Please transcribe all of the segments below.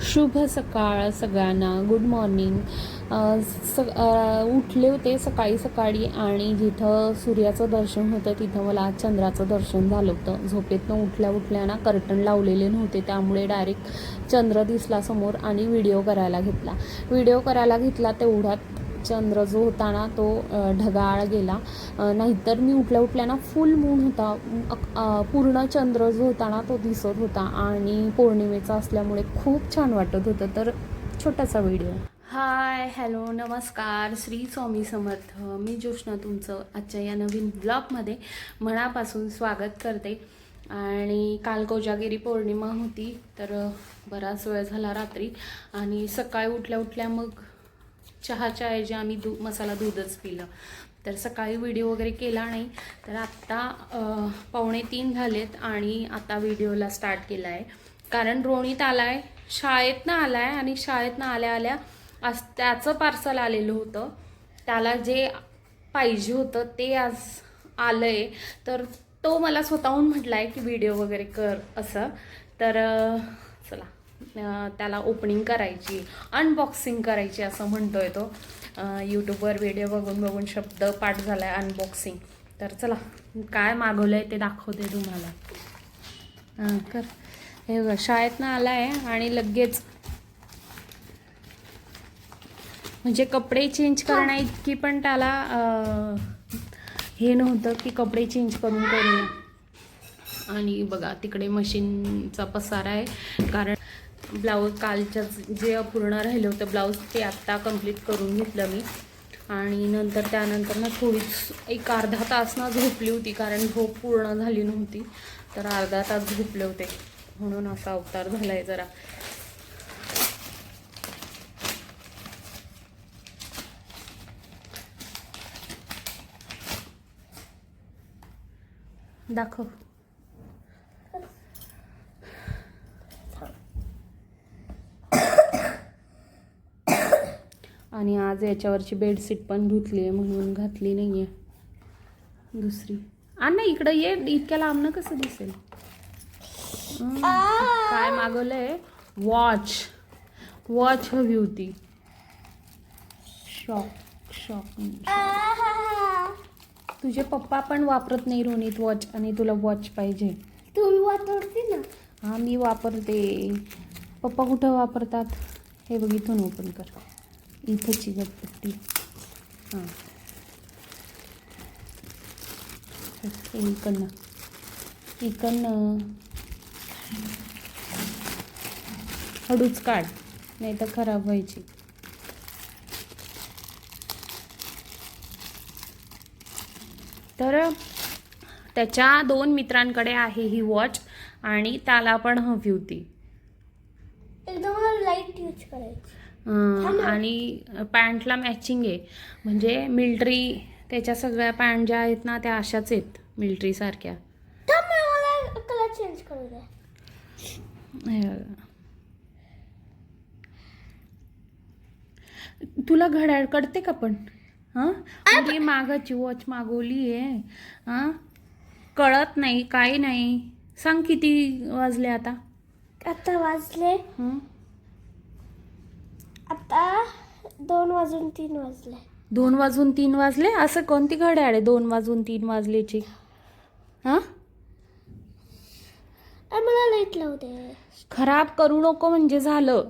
शुभ सकाळ सगळ्यांना. गुड मॉर्निंग स उठले होते सकाळी सकाळी आणि जिथं सूर्याचं दर्शन होतं तिथं मला चंद्राचं दर्शन झालं होतं. झोपेतनं उठल्या उठल्या ना कर्टन लावलेले नव्हते त्यामुळे डायरेक्ट चंद्र दिसला समोर आणि व्हिडिओ करायला घेतला. व्हिडिओ करायला घेतला तेवढ्यात चंद्र जो होता ना तो ढगाळ गेला. नाहीतर मी उठल्या उठल्या ना फुल मून होता पूर्ण चंद्र जो होता ना तो दिसत होता. आणि पौर्णिमेचा असल्यामुळे खूप छान वाटत होतं. तर छोटासा व्हिडिओ हाय हॅलो नमस्कार. श्री स्वामी समर्थ. मी ज्योष्णा तुमचं आजच्या या नवीन ब्लॉगमध्ये मनापासून स्वागत करते. आणि काल कोजागिरी पौर्णिमा होती तर बराच वेळ झाला रात्री. आणि सकाळी उठल्या उठल्या मग चहाच्या ऐवजी आम्ही दू मसाला दूधच पिलं. तर सकाळी व्हिडिओ वगैरे केला नाही तर आत्ता पावणे तीन झालेत आणि आता व्हिडिओला स्टार्ट केला आहे कारण रोणीत आला आहे शाळेतनं आला आहे आणि शाळेतनं आल्या आल्या आज त्याचं पार्सल आलेलं होतं. त्याला जे पाहिजे होतं ते आज आलं आहे तर तो मला स्वतःहून म्हटला आहे की व्हिडिओ वगैरे कर असं. तर त्याला ओपनिंग करायची अनबॉक्सिंग करायची असं म्हणतोय तो. यूट्यूबवर व्हिडिओ बघून बघून शब्द पाठ झाला आहे अनबॉक्सिंग तर चला काय मागवलं आहे ते दाखवते तुम्हाला. हां कर. हे शाळेतनं आला आहे आणि लगेच म्हणजे कपडे चेंज करण्या इतकी पण त्याला हे नव्हतं की कपडे चेंज करून करूया आणि बघा तिकडे मशीनचा पसारा आहे. कारण ब्लाऊज कालच्या जे अपूर्ण राहिलं होतं ब्लाऊज ते आत्ता कंप्लीट करून घेतलं मी. आणि नंतर त्यानंतर ना थोडीच एक अर्धा तास ना झोपली होती कारण झोप पूर्ण झाली नव्हती. तर अर्धा तास झोपले होते. म्हणून असा अवतार झाला आहे जरा. दाखव. आणि आज याच्यावरची बेडशीट पण धुतली आहे म्हणून घातली नाही आहे दुसरी. आ नाही इकडं ये. इतक्या लांबनं कसं दिसेल? काय मागवलंय? वॉच. वॉच हवी होती. शॉक शॉक तुझे पप्पा पण वापरत नाही रोनीत वॉच आणि तुला वॉच पाहिजे. तुम्ही वापरते ना? हा मी वापरते. पप्पा कुठं वापरतात? हे बघ इथून ओपन कर. इथं चिकटपट्टी हां. इकडनं. इकडनं. हळूच काढ नाही तर खराब व्हायची. तर त्याच्या दोन मित्रांकडे आहे ही वॉच आणि त्याला पण हवी होती. एकदम लाइट यूज करायची. आणि पॅन्टला मॅचिंग आहे. म्हणजे मिल्ट्री त्याच्या सगळ्या पॅन्ट ज्या आहेत ना त्या अशाच आहेत मिल्ट्रीसारख्या त्यामुळे मला कलर चेंज करू द्या हे बघा. तुला घड्याळ कळते का पण? हां? मागाची वॉच मागवली आहे. हां? कळत नाही काही नाही. सांग किती वाजले आता? आता वाजले हं? आता दोन वाजून तीन वाजले. दोन वाजून तीन वाजले? असं कोणती घड्याळ आहे दोन वाजून तीन वाजलेची? हां? मला लाइट लावू दे. खराब करू नको म्हणजे झालं.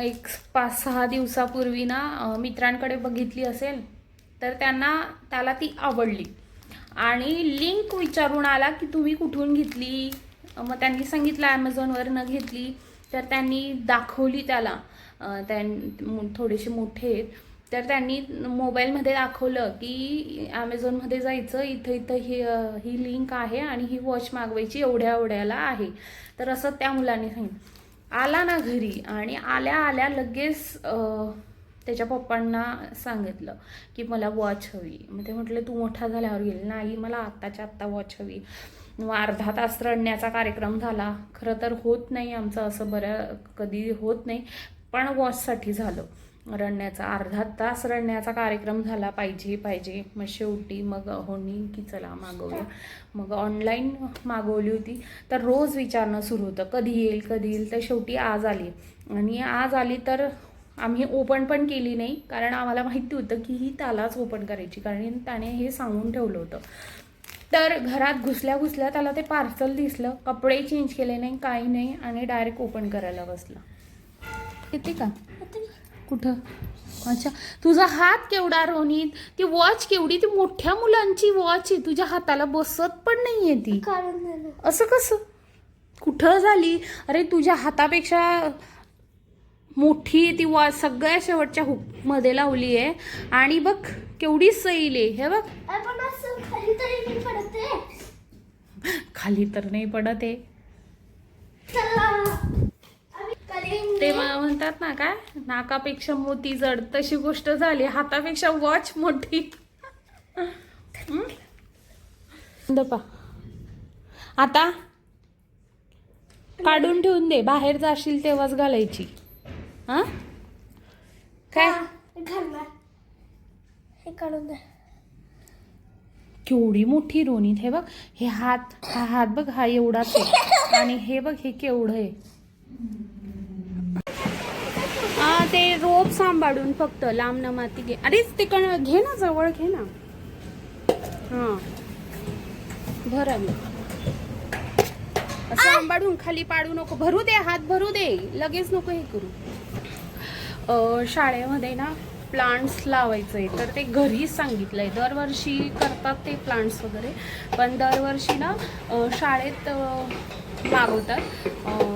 एक पाच सहा दिवसापूर्वी ना मित्रांकडे बघितली असेल तर त्यांना त्याला ती आवडली. आणि लिंक विचारून आला की तुम्ही कुठून घेतली? मग त्यांनी सांगितलं ॲमेझॉनवरनं घेतली. तर त्यांनी दाखवली त्याला. त्यां थोडेसे मोठे आहेत. तर त्यांनी मोबाईलमध्ये दाखवलं की ॲमेझॉनमध्ये जायचं इथं इथं ही ही लिंक आहे आणि ही वॉच मागवायची एवढ्या एवढ्याला आहे. तर असं त्या मुलाने सांगितलं. आला ना घरी आणि आल्या आल्या लगेच त्याच्या पप्पांना सांगितलं की मला वॉच हवी. मग ते म्हटलं तू मोठा झाल्यावर गेली. नाही मला आत्ताच्या आत्ता वॉच हवी. मग अर्धा तास रडण्याचा कार्यक्रम झाला. खरं तर होत नाही आमचं असं बरं कधी होत नाही पण वॉचसाठी झालं रडण्याचा. अर्धा तास रडण्याचा कार्यक्रम झाला पाहिजे पाहिजे. मग शेवटी मग होणी की चला मागवूया. मग ऑनलाईन मागवली होती. तर रोज विचारणं सुरू होतं. कधी येईल कधी येईल तर शेवटी आज आली. आणि आज आली तर आम्ही ओपन पण केली नाही कारण आम्हाला माहिती होतं की ही त्यालाच ओपन करायची कारण त्याने हे सांगून ठेवलं होतं. तर घरात घुसल्या घुसल्या त्याला ते पार्सल दिसलं कपडे चेंज केले नाही काही नाही आणि डायरेक्ट ओपन करायला बसला. येते का? कुठं? अच्छा तुझा हात केवढा रोनित? ती वॉच केवढी? ती मोठ्या मुलांची वॉच आहे. तुझ्या हाताला बसत पण नाहीये ती. काढून झालं. असं कसं? कुठं झाली? अरे तुझ्या हातापेक्षा मोठी ती वॉच सगळ्या शेवटच्या हुकमध्ये लावली आहे. आणि बघ केवढी सैल आहे. हे बघ. खाली तरी नाही पडते खाली तर नाही पडत आहे. ते मला म्हणतात ना काय नाकापेक्षा मोती जड. तशी गोष्ट झाली. हातापेक्षा वॉच मोठी. आता काढून ठेवून दे. बाहेर जाशील तेव्हाच घालायची. हा? काय? हा, घालणार हे काढून द्या केवढी मोठी रोनीत हे बघ हे हात हा हात बघ हा एवढाच आहे आणि हे बघ हे केवढं आहे. ते रोप सांभाळून फक्त लांब न माती घे. अरे ते कण घे ना जवळ घे ना. हा. भर सांभाळून खाली पाडू नको. भरू दे हात भरू दे. लगेच नको हे करू. शाळेमध्ये ना प्लांट्स लावायचे तर ते घरीच सांगितलंय. दरवर्षी करतात ते प्लांट्स वगैरे. पण दरवर्षी ना शाळेत मागवतात.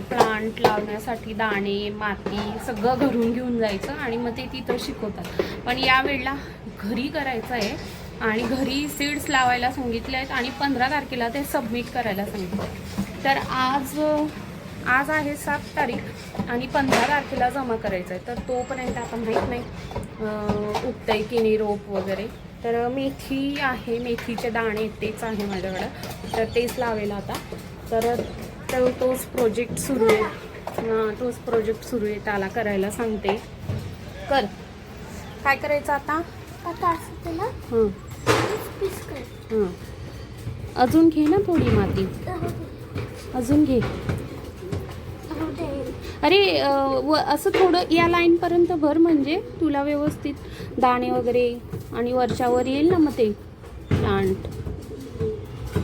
प्लांट लावण्यासाठी दाणे माती सगळं घरून घेऊन जायचं आणि मग ते तिथं शिकवतात. पण यावेळेला घरी करायचं आहे आणि घरी सीड्स लावायला सांगितले आहेत आणि पंधरा तारखेला ते सबमिट करायला सांगितलं तर आज आज आहे सात तारीख आणि पंधरा तारखेला जमा करायचं आहे तर तोपर्यंत आता माहीत नाही अं, उगतंय की नाही रोप वगैरे. तर मेथी आहे मेथीचे दाणे तेच आहे माझ्याकडं. तर तेच लावेल आता. तर तो तोच प्रोजेक्ट सुरू आहे. हां तोच प्रोजेक्ट सुरू आहे. त्याला करायला सांगते. कर. काय करायचं आता? आता असं त्याला हां. पीस कर. हां. अजून घे ना थोडी माती. दे. अजून घे. अरे व असं थोडं या लाईनपर्यंत भर म्हणजे तुला व्यवस्थित दाणे वगैरे आणि वरच्यावर येईल ना मग ते प्लांट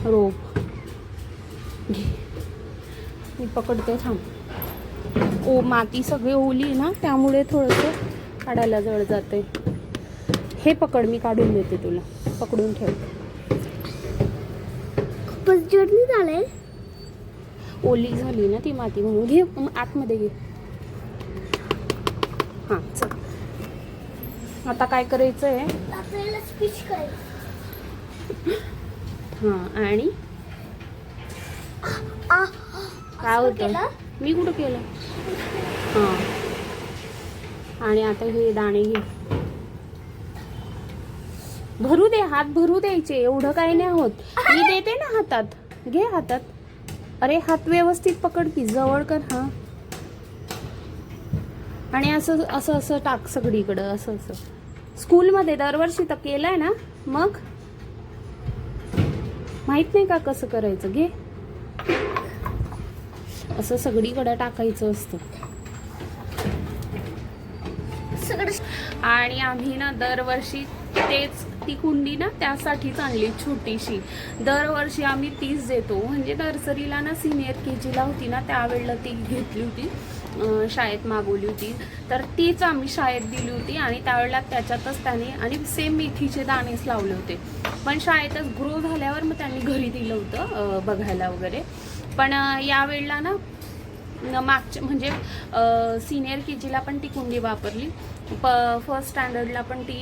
रोप. घे. मी पकडते थांब. ओ माती सगळी ओली ना त्यामुळे थोडंसं काढायला जवळ जाते हे पकड मी काढून देते तुला. पकडून ठेव. झालंय? ओली झाली ना ती माती म्हणून. घे आतमध्ये घे. हां चल. आता काय करायचं आहे हां आणि? काय होतं? मी कुठं केलं? हां. आणि आता हे दाणे घे. भरू दे हात भरू द्यायचे. एवढं काही नाही होत. मी देते ना हातात. घे हातात. अरे हात व्यवस्थित पकड की जवळ कर हा. आणि असं असं असं टाक सगळीकडं असं असं. स्कूलमध्ये दरवर्षी तर केलंय ना मग? माहीत नाही का कसं करायचं घे. असं सगळीकडं टाकायचं असतं. आणि आम्ही ना दरवर्षी तेच ती कुंडी ना त्यासाठीच आणली छोटीशी. दरवर्षी आम्ही तीच देतो. म्हणजे नर्सरीला ना सिनियर के जीला होती ना त्यावेळेला ती घेतली होती. शाळेत मागवली होती. तर तीच आम्ही शाळेत दिली होती आणि त्यावेळेला त्याच्यातच त्याने आणि सेम मेथीचे दाणेच लावले होते. पण शाळेतच ग्रो झाल्यावर मग त्यांनी घरी दिलं होतं बघायला वगैरे. पण यावेळेला ना मागच्या म्हणजे सिनियर के जीला पण ती कुंडी वापरली. प फर्स्ट स्टँडर्डला पण ती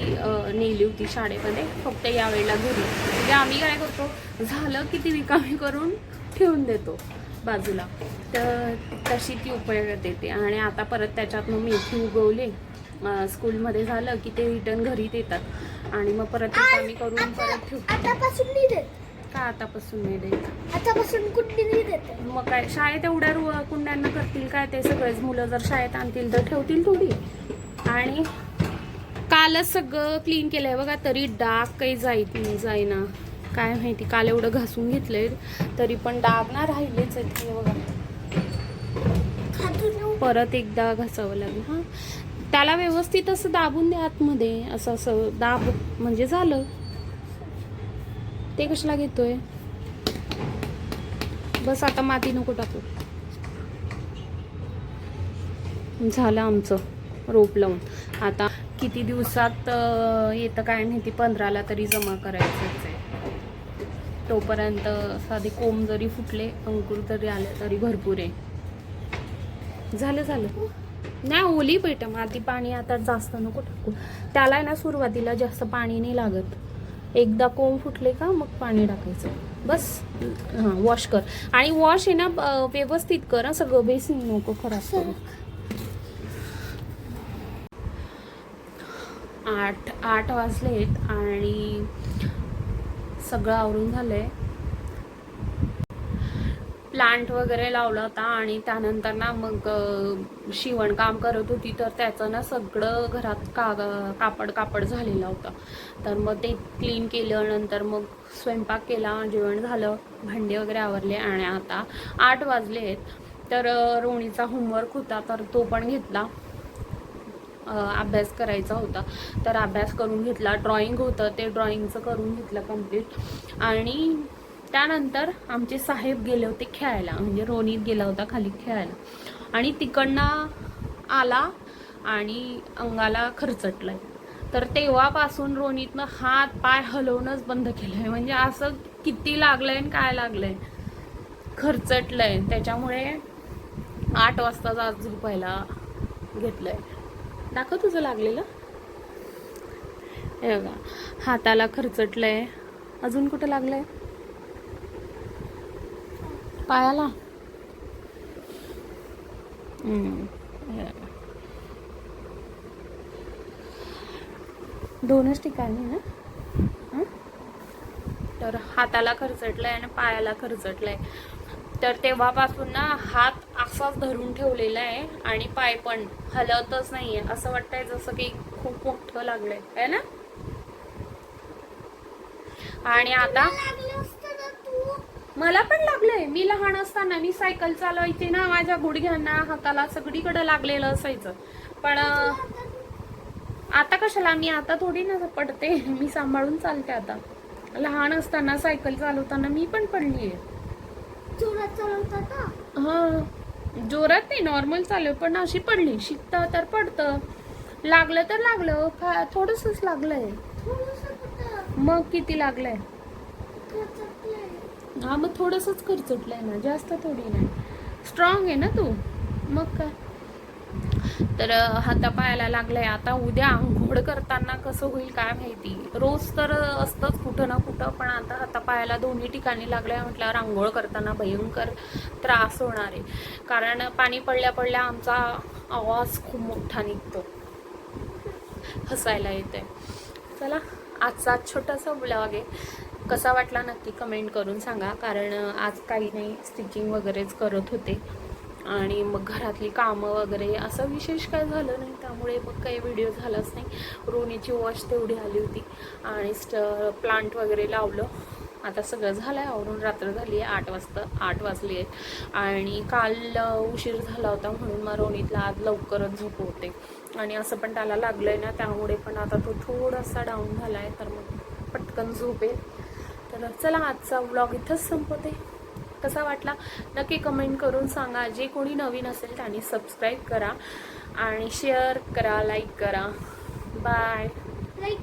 नेली होती शाळेमध्ये. फक्त यावेळेला घरी. म्हणजे आम्ही काय करतो झालं की ती रिकामी करून ठेवून देतो बाजूला. तर तशी ती उपयोगात येते. आणि आता परत त्याच्यात मग मेथी उगवले. स्कूलमध्ये झालं की ते रिटर्न घरी देतात आणि मग परत रिकामी करून परत ठेवतो. आतापासून नाही देत. का आतापासून नाही द्यायचं? आतापासून कुठली नाही देत. मग काय शाळेत एवढ्या रु- कुंड्यांना करतील काय ते सगळेच? मुलं जर शाळेत आणतील तर ठेवतील थोडी. आणि कालच सगळं क्लीन केलंय बघा तरी डाग काही जाईत जाईना. काय माहिती काल एवढं घासून घेतलंय तरी पण डाग ना राहिलेच आहेत हे बघा. परत एकदा घासावं लागेल हां. त्याला व्यवस्थित असं दाबून द्या आतमध्ये असं असं दाब म्हणजे झालं. ते कशाला घेतोय? बस आता माती नको टाकू. झालं आमचं रोप लावून. आता किती दिवसात येतं काय माहिती पंधराला तरी जमा करायचंच आहे. तोपर्यंत साधे कोंब जरी फुटले अंकुर जरी आले तरी भरपूर आहे. झालं झालं. नाही ओली पेट. माती पाणी आता जास्त नको टाकू. त्याला आहे ना सुरुवातीला जास्त पाणी नाही लागत. एकदा कोंब फुटले का मग पाणी टाकायचं. बस. हां वॉश कर. आणि वॉश आहे ना व्यवस्थित कर. सगळं बेसिंग नको खराब करू. आठ आठ वाजलेत आणि सगळं आवरून झालंय. प्लांट वगैरे लावला होता आणि त्यानंतर ना मग शिवणकाम करत होती तर त्याचं ना सगळं घरात का कापड कापड झालेलं होतं. तर मग ते क्लीन केलं नंतर मग स्वयंपाक केला जेवण झालं भांडे वगैरे आवरले आणि आता आठ वाजले आहेत. तर रोणीचा होमवर्क होता तर तो पण घेतला. अभ्यास करायचा होता. तर अभ्यास करून घेतला ड्रॉइंग होतं ते ड्रॉइंगचं करून घेतलं कंप्लीट आणि त्यानंतर आमचे साहेब गेले होते खेळायला म्हणजे रोनीत गेला होता खाली खेळायला. आणि तिकडनं आला आणि अंगाला खरचटलंय. तर तेव्हापासून रोनीतनं हात पाय हलवणंच बंद केलंय. म्हणजे असं किती लागलंय आणि काय लागलंय. खरचटलंय. त्याच्यामुळे आठ वाजता आज झोपायला घेतलंय. दाखव तुझं लागलेलं. हे बघा हाताला खरचटलंय. अजून कुठं लागलंय? पायाला. दोनच ठिकाणी ना? तर हाताला खरचटलंय आणि पायाला खरचटलंय. तर तेव्हापासून ना हात असाच धरून ठेवलेला आहे आणि पाय पण हलतच नाहीये. असं वाटतंय जसं की खूप मोठं लागलंय. है ना? आणि आता मला पण लागलंय. मी लहान असताना मी सायकल चालवायची ना माझ्या गुडघ्यांना हाताला सगळीकडे लागलेलं असायचं. पण आता कशाला? मी आता थोडी ना पडते. मी सांभाळून चालते आता. लहान असताना सायकल चालवताना मी पण पडलीये. जोरात चालवता का? हा. जोरात नाही नॉर्मल चालू पण अशी पडली. शिकता तर पडतं. लागलं तर लागलं. थोडंसंच लागलंय. थोडंसं कुठं? मग किती लागलंय. हा मग थोडंसंच खर्चटलंय ना जास्त थोडी नाही. स्ट्रॉंग आहे ना तू? मग काय? तर हातापायाला लागलंय आता. उद्या आंघोळ करताना कसं होईल काय माहिती. रोज तर असतंच कुठं ना कुठं पण आता हातापायाला दोन्ही ठिकाणी लागलंय म्हटल्यावर आंघोळ करताना भयंकर त्रास होणार आहे. कारण पाणी पडल्या पडल्या आमचा आवाज खूप मोठा निघतो. हसायला येते चला आजचा छोटासा ब्लॉग आहे कसा वाटला नक्की कमेंट करून सांगा. कारण आज काही नाही स्टिचिंग वगैरेच करत होते. आणि मग घरातली कामं वगैरे असं विशेष काय झालं नाही. त्यामुळे मग काही व्हिडिओ झालाच नाही. रोनीची वॉश तेवढी आली होती. आणि स्ट प्लांट वगैरे लावलं. आता सगळं झालं आहे आवरून रात्र झाली आहे आठ वाजता आठ वाजली आहेत आणि काल उशीर झाला होता म्हणून मग रोनीतला आज लवकरच झोपवते आणि असं पण त्याला लागलं आहे ना त्यामुळे पण आता तो थोडासा डाऊन झाला आहे तर मग पटकन झोपेल. तर चला आजचा व्लॉग इथंच संपवते. कसा वाटला? नक्की कमेंट करून सांगा. जे कोणी नवीन असेल त्यांनी सबस्क्राईब करा आणि शेअर करा लाईक करा. Bye like